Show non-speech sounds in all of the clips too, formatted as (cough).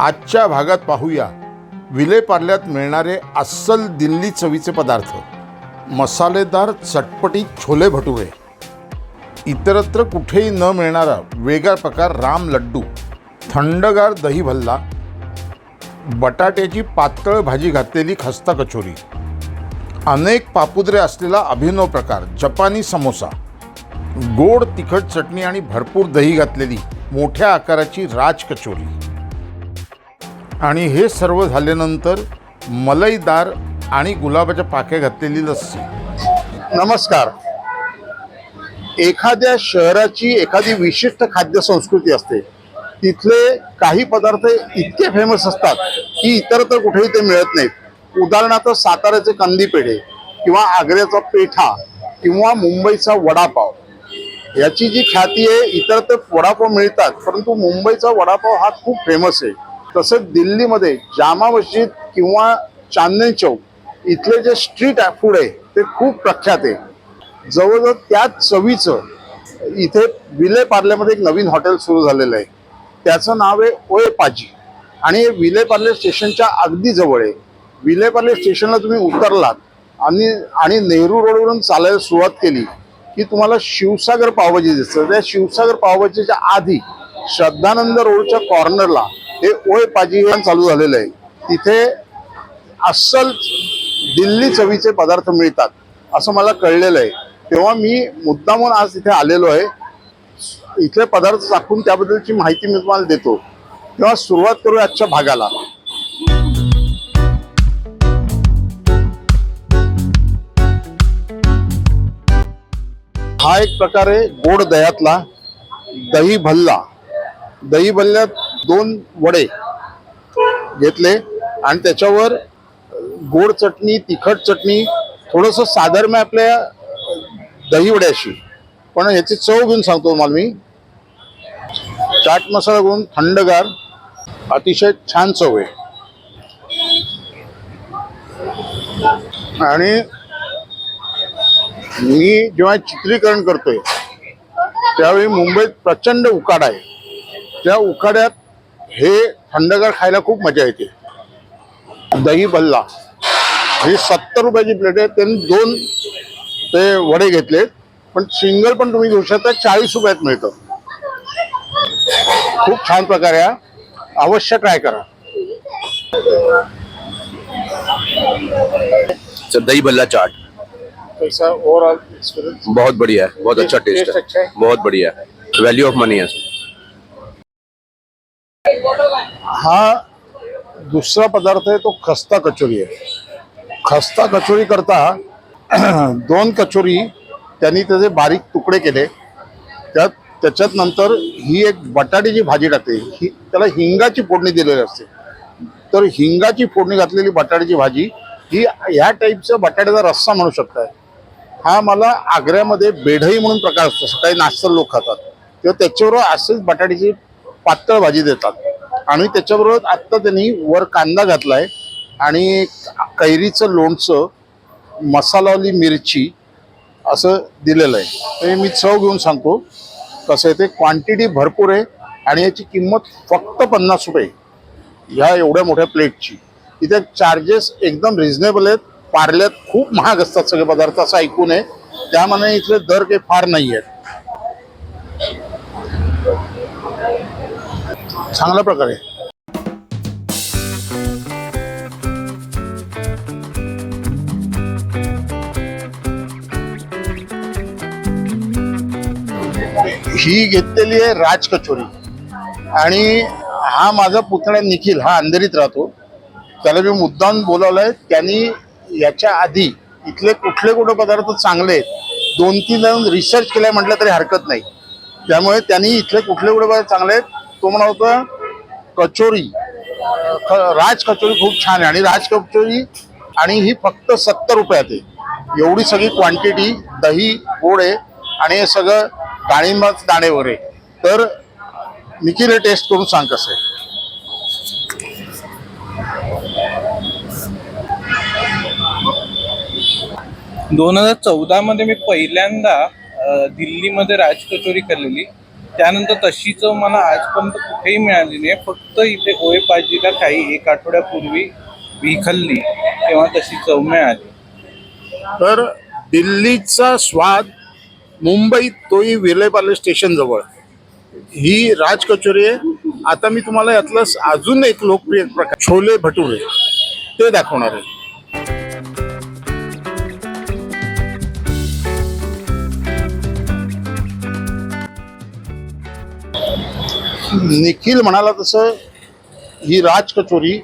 आजच्या भागात पाहूया. विलेपार्ल्यात मिळणारे अस्सल दिल्ली चवीचे पदार्थ. मसालेदार चटपटीत छोले भटुरे. इतरत्र कुठेही न मिळणारा वेगळा प्रकार राम लड्डू. थंडगार दही भल्ला. बटाट्याची पातळ भाजी घातलेली खस्ता कचोरी. अनेक पापुद्रे असलेला अभिनव प्रकार जपानी समोसा. गोड तिखट चटणी आणि भरपूर दही घातलेली मोठ्या आकाराची राज कचोरी. आणि हे सर्व झाल्यानंतर मलईदार आणि गुलाबाच्या पाक्या घातलेली लस्सी. नमस्कार. एखाद्या शहराची एखादी विशिष्ट खाद्य संस्कृती असते तिथले काही पदार्थ इतके फेमस असतात की इतरत्र कुठेही ते मिळत नाहीत. उदाहरणार्थ साताऱ्याचे कंदी पेढे किंवा आग्र्याचा पेठा किंवा मुंबईचा वडापाव. याची जी ख्याती आहे इतरत्र वडापाव मिळतात परंतु मुंबईचा वडापाव हा खूप फेमस आहे. तसंच दिल्लीमध्ये जामा मस्जिद किंवा चांदणी चौक इथले जे स्ट्रीट फूड आहे ते खूप प्रख्यात आहे. जवळजवळ त्याच चवीचं इथे विले पार्ल्यामध्ये एक नवीन हॉटेल सुरू झालेलं आहे. त्याचं नाव आहे ओए पाजी आणि हे विले पार्ले स्टेशनच्या अगदी जवळ आहे. विले पार्ले स्टेशनला तुम्ही उतरलात आणि आणि नेहरू रोडवरून चालायला सुरुवात केली की तुम्हाला शिवसागर पावभाजी दिसतं. त्या शिवसागर पावभाजीच्या आधी श्रद्धानंद रोडच्या कॉर्नरला हे ओए पाजी चालू झालेलं आहे. तिथे अस्सल दिल्ली चवीचे पदार्थ मिळतात असं मला कळलेलं आहे. तेव्हा मी मुद्दामून आज इथे आलेलो आहे. इथले पदार्थ चाखून त्याबद्दलची माहिती मी तुम्हाला देतो. तेव्हा सुरुवात करूया आजच्या भागाला. हा एक प्रकार आहे गोड दह्यातला दही भल्ला. दही भल्ल्यात दोन वडे घेतले आणि त्याच्यावर गोड चटणी तिखट चटणी थोडंसं साधर्म आपल्या दही वड्याशी पण ह्याची चव घेऊन सांगतो तुम्हाला मी. चाट मसाला घेऊन थंडगार अतिशय छान चव आहे. आणि मी जेव्हा चित्रीकरण करतोय त्यावेळी मुंबईत प्रचंड उकाडा आहे. त्या उकाड्यात हे थंडगार खायला खूप मज़ा येते. दही भल्ला. ही सत्तर रुपयाची प्लेट आहे. त्यांनी दोन ते वडे घेतले पण सिंगल पण तुम्ही घेऊ शकता. चाळीस रुपयात मिळतं. खूप छान प्रकार आहे अवश्य ट्राय करा. सर दही भल्ला चाट. कैसा ओवरऑल एक्सपिरियंस बहुत बढ़िया है. बहुत अच्छा टेस्ट अच्छा है. है? बहुत बढ़िया है. वैल्यू ऑफ़ मनी है. हा दुसरा पदार्थ आहे तो खस्ता कचोरी आहे. खस्ता कचोरी करता (clears throat) दोन कचोरी त्यांनी त्याचे बारीक तुकडे केले. त्यात त्याच्यात नंतर ही एक बटाट्याची भाजी टाकते ही त्याला हिंगाची फोडणी दिलेली असते. तर हिंगाची फोडणी घातलेली बटाट्याची भाजी ही ह्या टाईपचा बटाट्याचा रस्सा म्हणू शकताय. हा मला आग्र्यामध्ये बेढई म्हणून प्रकार असतो सकाळी नाश्ता लोक खातात. किंवा त्याच्यावर असेच बटाट्याची पातळ भाजी देतात. आणि त्याच्याबरोबर आत्ता त्यांनी वर कांदा घातलाय आणि कैरीचं लोणचं मसालावाली मिरची असं दिलेलं आहे. ते मी चव घेऊन सांगतो. कसं आहे ते क्वांटिटी भरपूर आहे आणि याची किंमत फक्त पन्नास रुपये ह्या एवढ्या मोठ्या प्लेटची इथे चार्जेस एकदम रिझनेबल आहेत. पार्ल्यात खूप महाग असतात सगळे पदार्थ असं ऐकून आहे त्यामानाने इथले दर काही फार नाही आहेत चांगल्या प्रकारे ही घेतलेली आहे राज कचोरी. आणि हा माझा पुतण्या निखिल हा अंधेरीत राहतो. त्याला मी मुद्दाम आहे त्यांनी याच्या आधी इथले कुठले कुठले पदार्थ चांगले आहेत दोन तीन जण रिसर्च केलाय म्हटलं तरी हरकत नाही. त्यामुळे त्यांनी इथले कुठले कुठले पदार्थ चांगले आहेत तो म्हणा होता कचोरी ख- राज कचोरी खूप छान आहे आणि राज कचोरी आणि ही फक्त सत्तर रुपयात आहे. एवढी सगळी क्वांटिटी दही गोड आहे आणि हे सगळं डाळिंबाच दाणे वगैरे तर निखिल हे टेस्ट करून सांग कसं आहे. दोन हजार चौदामध्ये मी पहिल्यांदा दिल्लीमध्ये राज कचोरी केलेली. त्यानंतर तशी चव मला आजपर्यंत कुठेही मिळाली नाही. फक्त इथे गोळे पाजीला काही एक आठवड्यापूर्वी मी खाल्ली तेव्हा तशी चव मिळाली. तर दिल्लीचा स्वाद मुंबईत तोही विलेपाले स्टेशन जवळ. ही राज कचोरी आहे. आता मी तुम्हाला यातलं अजून एक लोकप्रिय प्रकार छोले भटुरे ते दाखवणार आहे. (clears throat) निखिल म्हणाला तसं ही राज कचोरी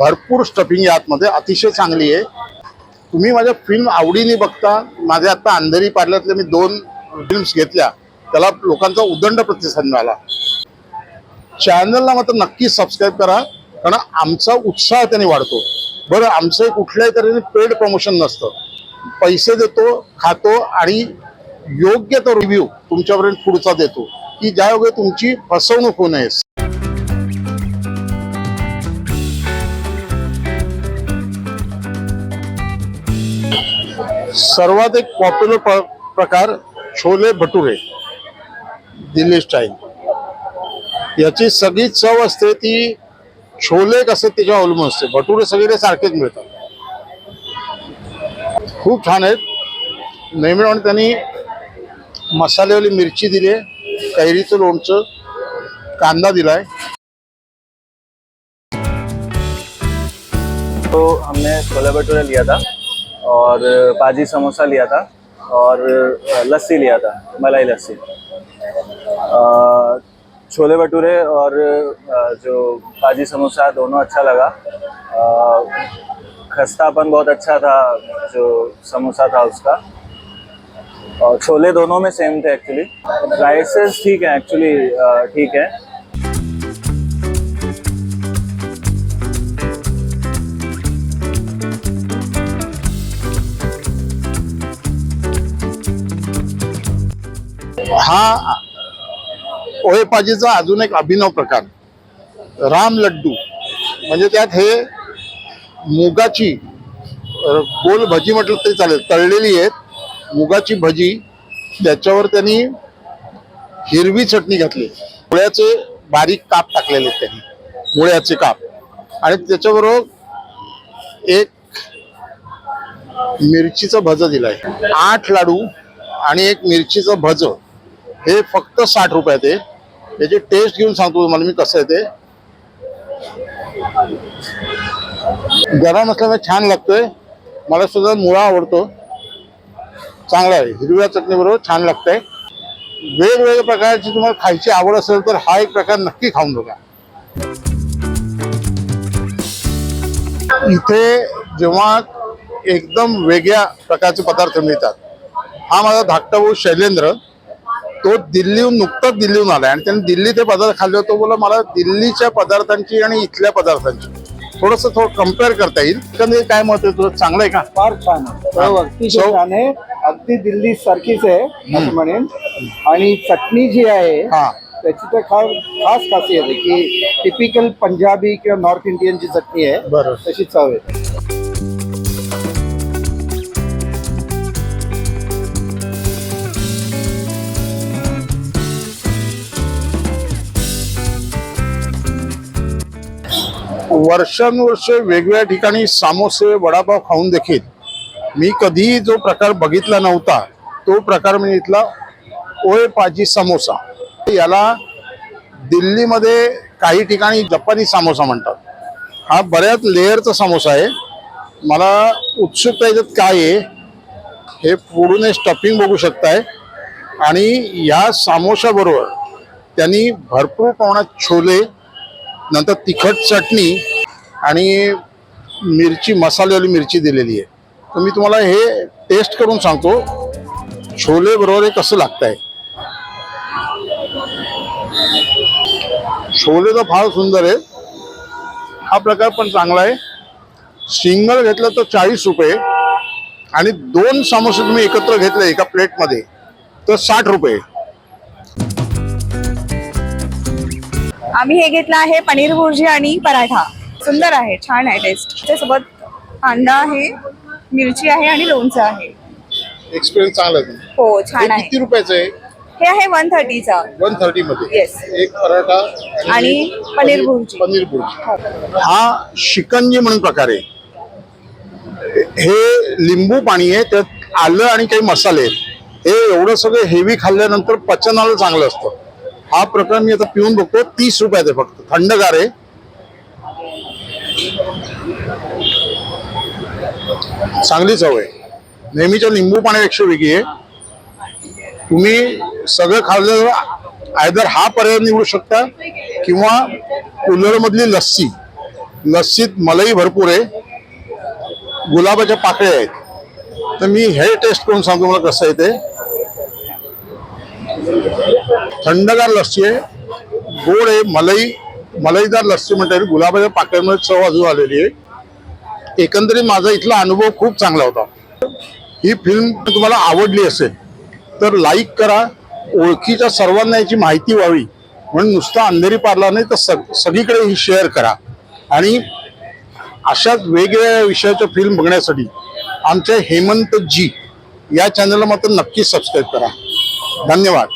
भरपूर स्टफिंग या आतमध्ये अतिशय चांगली आहे. तुम्ही माझ्या फिल्म आवडीने बघता माझे आता अंधेरी पार्ल्यातले मी दोन फिल्म्स घेतल्या त्याला लोकांचा उदंड प्रतिसाद मिळाला. चॅनलला मात्र नक्की सबस्क्राईब करा कारण आमचा उत्साह त्याने वाढतो. बरं आमचं कुठल्याही तऱ्हेने पेड प्रमोशन नसतं. पैसे देतो खातो आणि योग्य तो रिव्ह्यू तुमच्यापर्यंत पुढचा देतो. की ज्यायोगे तुमची फसवणूक होऊ नये. सर्वात एक पॉप्युलर प्रकार छोले भटुरे दिल्ली स्टाईल याची सगळी चव असते ती छोले कसे त्याच्या अवलंबून असते. भटुरे सगळे सारखेच मिळतात. खूप छान आहेत. नेहमीप्रमाणे त्यांनी मसालेवाली मिरची दिली आहे. कैरीचं लोणचं कांदा दिलाय. तो हमने छोले भटूरे लिया था और पाजी समोसा लिया था और लस्सी लिया था, मलाई लस्सी। छोले भटूरे और जो पाजी समोसा दोनों अच्छा लगा। खस्तापन बहुत अच्छा था, जो समोसा था उसका। और छोले दोनों में सेम थे एक्चुअली प्राइसेस ठीक है एक्चुअली ठीक है। हा ओहेपाजीचा अजून एक अभिनव प्रकार. राम लड्डू. म्हणजे त्यात हे मुगाची गोल भजी म्हटलं तरी चालेल तळलेली आहेत. मुगाची भजी त्याच्यावर त्यांनी हिरवी चटणी घातली. मुळ्याचे बारीक काप टाकलेले त्यांनी. मुळ्याचे काप. आणि त्याच्याबरोबर एक मिरचीचं भज दिलंय. आठ लाडू आणि एक मिरचीचं भज. हे फक्त साठ रुपयात आहे. त्याची टेस्ट घेऊन सांगतो तुम्हाला मी कसं आहे ते. गरम असल्यामुळे छान लागतोय. मला सुद्धा मुळा आवडतो. चांगला आहे. हिरव्या चटणीबरोबर छान लागतंय. वेगवेगळ्या प्रकारची तुम्हाला खायची आवड असेल तर हा एक प्रकार नक्की खाऊन बघा. इथे जेव्हा एकदम वेगळ्या प्रकारचे पदार्थ मिळतात. हा माझा धाकटा भाऊ शैलेंद्र. तो दिल्लीहून नुकताच दिल्लीहून आलाय आणि त्याने दिल्ली ते पदार्थ खाल्ले होते. बोला मला दिल्लीच्या पदार्थांची आणि इथल्या पदार्थांची थोडस थोडं कंपेअर करता येईल. एकंदरीत काय मत आहे? तुझं चांगलं आहे का? फार छान आहे. चव अतिशय चव- छान आहे. अगदी दिल्ली सारखीच आहे असं म्हणेन. आणि चटणी जी आहे हा. त्याची तर खास खास खासियत आहे की टिपिकल पंजाबी किंवा नॉर्थ इंडियन जी चटणी आहे बरं. तशी चव आहे. वर्षानुवर्ष वेगवेगळ्या ठिकाणी सामोसे वडापाव खाऊन देखील मी कधीही जो प्रकार बघितला नव्हता तो प्रकार मी इथला ओए पाजी समोसा. याला दिल्लीमध्ये काही ठिकाणी जपानी समोसा म्हणतात. हा बऱ्याच लेअरचा समोसा आहे. मला उत्सुकता याच्यात काय आहे हे पुढून स्टफिंग बघू शकताय. आणि या समोशाबरोबर त्यांनी भरपूर प्रमाणात छोले नंतर तिखट चटणी आणि मिरची मसालेवाली मिरची दिलेली आहे. तर मी तुम्हाला हे टेस्ट करून सांगतो. छोले बरोबर हे कसं लागतंय? छोले तर फार सुंदर आहे हा प्रकार पण चांगला आहे. सिंगल घेतलं तर चाळीस रुपये आणि दोन समोसे तुम्ही एकत्र घेतले एका प्लेटमध्ये तर साठ रुपये. आम्ही हे घेतलं आहे पनीर भुर्जी आणि पराठा. सुंदर आहे छान आहे टेस्ट त्याच्यासोबत कांदा आहे. मिरची आहे आणि लोणचं आहे. एक्सपिरियन्स चांगला आहे हो हे छान आहे. किती रुपयाचं आहे? हे आहे वन थर्टीचा वन थर्टी मध्ये. Yes. एक पराठा आणि पनीर भुर्जी. पनीर भुर्जी हा. शिकंजी म्हणून प्रकार आहे. हे लिंबू पाणी आहे त्यात आलं आणि काही मसाले आहेत. हे एवढं सगळं हेवी खाल्ल्यानंतर पचनाला चांगलं असतं. हा प्रकार मी आता पिऊन बघतो तीस रुपयात आहे फक्त. थंडगार आहे. चांगली चव आहे. नेहमीच्या लिंबू पाण्यापेक्षा वेगळी आहे. तुम्ही सगळं खाल्लं आयदर हा पर्याय निवडू शकता किंवा कूलर लस्सी. लस्सीत मलई भरपूर आहे. गुलाबाच्या पाकळ्या आहेत. तर मी हे टेस्ट करून सांगतो मला कसं आहे ते. थंडगार लस्सी आहे. गोड आहे. मलई मलईदार लस्सी म्हणता येईल. गुलाबाच्या पाकळ्यामध्ये चव अजून आलेली आहे. एकंदरीत माझा इथला अनुभव खूप चांगला होता. ही फिल्म तुम्हाला आवडली असेल तर लाईक करा ओळखीच्या सर्वांना याची माहिती व्हावी. म्हणून नुसता अंधेरी पारला नाही तर सग सगळीकडे ही शेअर करा. आणि अशाच वेगवेगळ्या विषयाच्या फिल्म बघण्यासाठी आमच्या हेमंत जी या चॅनलला मात्र नक्की सबस्क्राईब करा. धन्यवाद.